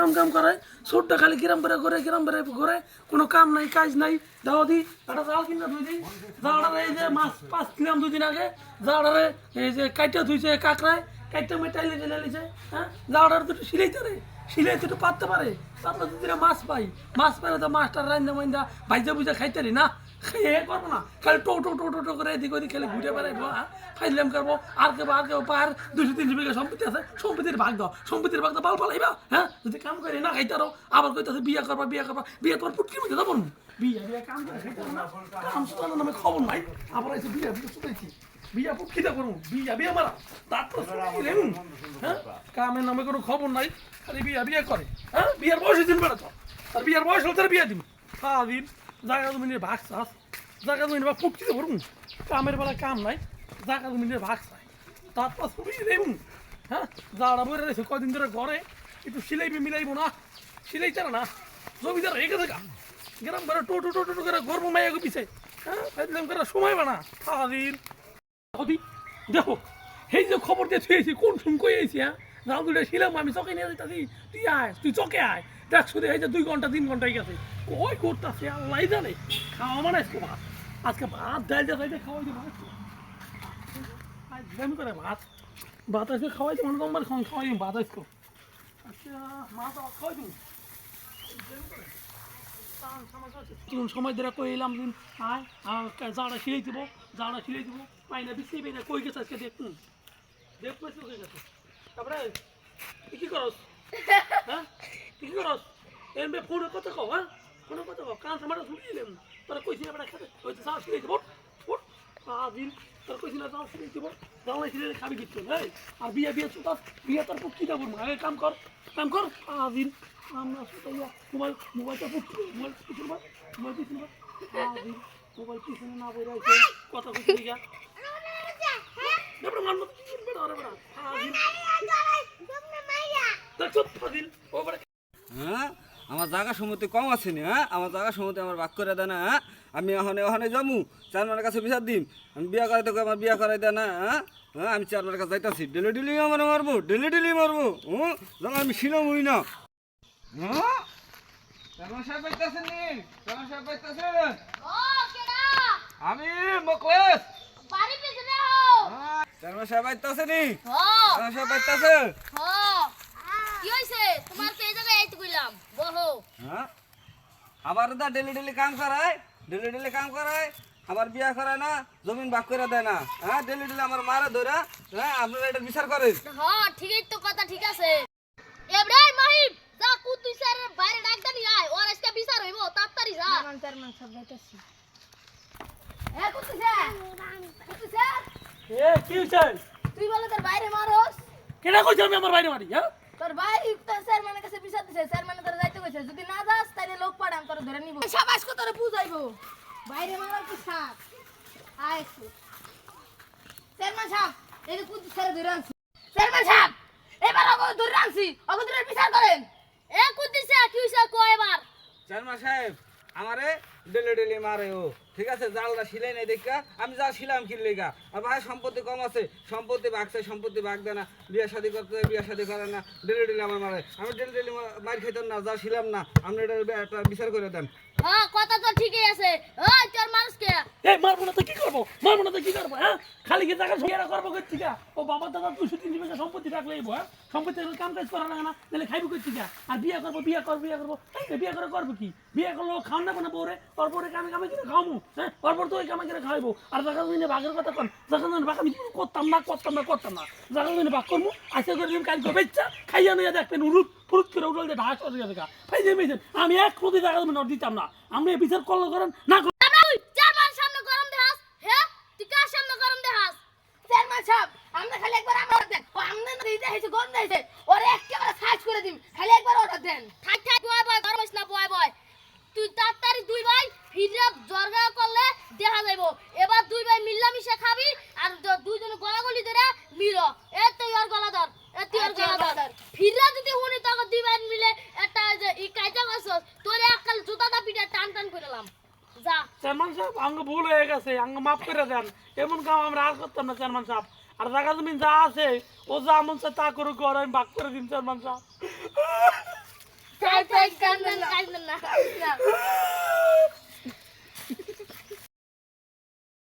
কাম কাম করে ছোটটা খালি কিরাম করে করে কিরাম বেড়ে করে কোনো কাম নাই, কাজ নাই। দাও দি, একটা জাল কিনা ধুই দিই জালটারে এই যে মাছ, পাঁচ কিলাম দুদিন আগে, জালটারে এই যে কাইটা ধুইছে, কাকড়ায়, কাইটা মেটাই লেগে লেগেছে হ্যাঁ? জালটারে দুটো সিলাইতে রে। সিলাইতে একটু পাততে পারে। পাতলে দুদিনে মাছ পাই। মাছ পাইলে তো মাছটা রান্দা মাইন্দা ভাইজা বুঝা খাইতে না। খেয়ে করব না। খালি টো টো টো টো করে এদিক ওদিক খেলে ঘুরে বেড়াইবো হ্যাঁ? ফাইলাম করব। আর কেবো আর কেবো পার দুশো, তিনশো বিঘা সম্পত্তি আছে, সম্পত্তির ভাগ দাও। সম্পত্তির ভাগ দাও, পাল পালাইবা হ্যাঁ? যদি কাম করে না খাইতে আরও আবার কইতাছে বিয়া করবা বিয়া করবা। বিয়া তোমার পুটকির মধ্যে যাব বিয়া বিয়া, কাম করে খাইতে না। কাম সুতানো নামে খবর নাই। আবার এসে বিয়া বিয়া শুনেছি বিয়া পুটকিটা করব বিয়া বিয়া মারা। তার তো শুনেছিলেন হ্যাঁ? কামের নামে কোনো খবর নাই খালি বিয়া বিয়া করে। হ্যাঁ? বিয়ার বয়সে দিন বেড়াতো আর বিয়ার বয়স হলে তার বিয়া দিন সারাদিন জায়গা জমি নিয়ে ভাগ চাষ জায়গা জমি নিয়ে পুটকিতে ভরুন কামের বেলা কাম নাই জায়গা জমি নিয়ে ভাগ চাই। তারপর ছবি দেবুন হ্যাঁ? যারা বইরা রয়েছে কদিন ধরে ঘরে। একটু সিলাইবে মিলাইবো না। সিলাই চারা না। জমিদার রেখে থাকা গ্রাম করে টো টো টো টো করে গর্ব মাইয়া পিছে হ্যাঁ? করে সময় বানা সারাদিন হদি দেখো সেই যে খবর দিয়ে থুয়েছি কোন শুন কই আইছি হ্যাঁ? রাম দুটো ছিলাম আমি চকে নিয়ে যেতেছি তুই আয়, তুই চকে আয়। দেখ শুধু এই যে দুই ঘণ্টা, তিন ঘন্টায় গেছে। কই করতেছে আল্লাহ জানে। খাওয়া মানে আজকে ভাত। আজকে ভাত, ডাল যা খাইতে খাওয়াই যে ভাত দিলাম করে ভাত। ভাত আজকে খাওয়াই যে মনে তোমার খাওয়াই ভাত আজকে। আচ্ছা মা তো খাওয়াই দিন কোন সময় ধরে কই এলাম দিন, আয় জাড়া সিলাই দিব, জাড়া সিলাই দিব পাই না বিক্রি পাই না কই গেছে আজকে দেখুন। কই গেছে। তারপরে, তুই কি করস? হ্যাঁ? তুই কি করস? এমনি ফোনে কত কও হ্যাঁ? ফোনে কত কও, কান শুনিয়ে কইছি খেতে ওই তো দিব। ওঠ তোর কইছি যাও সিলাই দিব যাও সিলাই খাবি কিছু হ্যাঁ আর বিয়ে বিয়ে চুতাস বিয়ে তোর পুকি যাব আগে কাম কর কাম কর। দিন আমরা সুতাইয়া মোবাইল মোবাইলটা পুকি মোবাইল পিছনে বা মোবাইল পিছনে বা মোবাইল পিছনে না বই রয়েছে কথা কইছি দিঘা বেটা মানব বেটা আরে বেটা দিন দেখ চুপ ও বেটা হ্যাঁ? আমার জায়গা সমতি কম আছে নি হ্যাঁ? আমার জায়গা সমতি আমার ভাগ করে দেয় না হ্যাঁ? আমি ওখানে ওখানে জমু চারমানের কাছে বিচার দিম। আমি বিয়া করাই তোকে আমার বিয়া করাই দেয় না হ্যাঁ? হ্যাঁ আমি চারমানের কাছে যাইতাছি। ডেলি ডেলি আমার মারবো ডেলি ডেলি মারবো হুম? যখন আমি ছিলাম হই না। হ্যাঁ? আমি মুকলেশ হ্যাঁ চারমান সাহেব পাইতেছে নি? চারমান সাহেব পাইতেছে হ্যাঁ? আবার দা ডেলি ডেলি কাম করায় ডেলি ডেলি কাম করায় আবার বিয়া করায় না জমিন ভাগ করে দেয় না। হ্যাঁ ডেলি ডেলি আমার মারা ধরে হ্যাঁ আপনারা এটা বিচার করেন। ঠিকই তো কথা ঠিক আছে। এবারে মাহিব যা কুতুই স্যার বাইরে ডাক দানি আয় ওর আজকে বিচার হইব তাড়াতাড়ি যা। এ কুতুই স্যার কুতুই স্যার। এ কি হইছে? তুই বলে তোর বাইরে মারোস। কেনা কইছ আমি আমার বাইরে মারি হ্যাঁ? তোর ভাই তো স্যার মানে কাছে বিচার দিছে স্যার মানে তোর যাইতে কইছে যদি না যাস তাহলে লোক পাড়াম তোর ধরে নিব। সাবাস কো তোরে বুঝাইবো বাইরে মারার কি সাপ? আয় চেয়ারম্যান সাপ এই যে কুতুই স্যার ধরে আনছি। চেয়ারম্যান সাপ এবার ওগো ধরে আনছি ওগো ধরে বিচার করেন। এ কুদ স্যার কি হইছে? কো এবার? চারমা সাহেব আমারে ডেলি ডেলি মারে ও। ঠিক আছে, জালটা সিলাই নাই দেখা, আমি যা ছিলাম কি লেগা। আর ভাই, সম্পত্তি কম আছে, সম্পত্তি বাগছে সম্পত্তি বাঘ দেয় না, বিয়ে শাদি করতে বিয়ে শাদি করে না, ডেলি ডেলি আমার মারে। আমি ডেলি ডেলি মার খাইতাম না, যা ছিলাম না, আপনি এটা বিচার করে দেন। হ্যাঁ কথা তো ঠিকই আছে। ওই, তোর এই, মারবো না তো কি করব? মারবো না তো কি করব হ্যাঁ? খালি করব থেকে ও বাবা, দাদা, দুশো তিনশো সম্পত্তি রাখলে হ্যাঁ? সম্পত্তি রাখলে কাম কাজ করা লাগে না খাইবো থেকে আর বিয়ে করব বিয়ে করব বিয়ে করব। বিয়ে করে করব কি? বিয়ে না না বউরে? ওর পরে কামে কামে কিনে খাওয়াবো হ্যাঁ? তো ওই কামে কিনে খাওয়াবো আর জমিনে বাঘের কথা কন জায়গা জমিনে বাঘ, আমি করতাম না করতাম না করতাম না। জায়গা জমিনে বাঘ করব আজকে করে দিন কালকে বেচ্চা খাইয়া নিয়ে দেখবেন উরুত ফুরুত করে উঠল যে মেয়েছেন আমি এক দিতাম না। বিচার করলে করেন, না করেন তুই চেয়ারম্যান সামনে গরম দেহাস হ্যাঁ তুই কার সামনে গরম দেহাস চেয়ারম্যান সাহেব আমরা খালি একবার আমার দেন ও আমনে না দিতে হইছে গরম দিতে ওরে একেবারে সাইজ করে দিম খালি একবার অর্ডার দেন। থাক থাক বয় বয় গরম না বয় বয়। তুই তাড়াতাড়ি দুই ভাই ফিরে জর্গা করলে দেখা যাইব। এবার দুই ভাই মিল্লামিশা খাবি আর দুইজনে গলাগলি ধরে মিল। এ তুই ওর গলা ধর এ তুই ওর গলা ধর ফিরে যদি হুনি তখন দুই ভাই মিলে একটা যে ই কাইটা মাছ তোর এককাল জুতাটা পিঠে টান টান করেলাম যা। চেয়ারম্যান সাহেব আঙ্গ ভুল হয়ে গেছে আঙ্গ মাফ করে দেন। এমন কাম আমরা আর করতাম না চেয়ারম্যান সাহেব। আর জায়গা জমিন যা আছে ও যা মন তা করুক আর আমি ভাগ করে দিন চেয়ারম্যান সাহেব। 快快赶哪赶哪！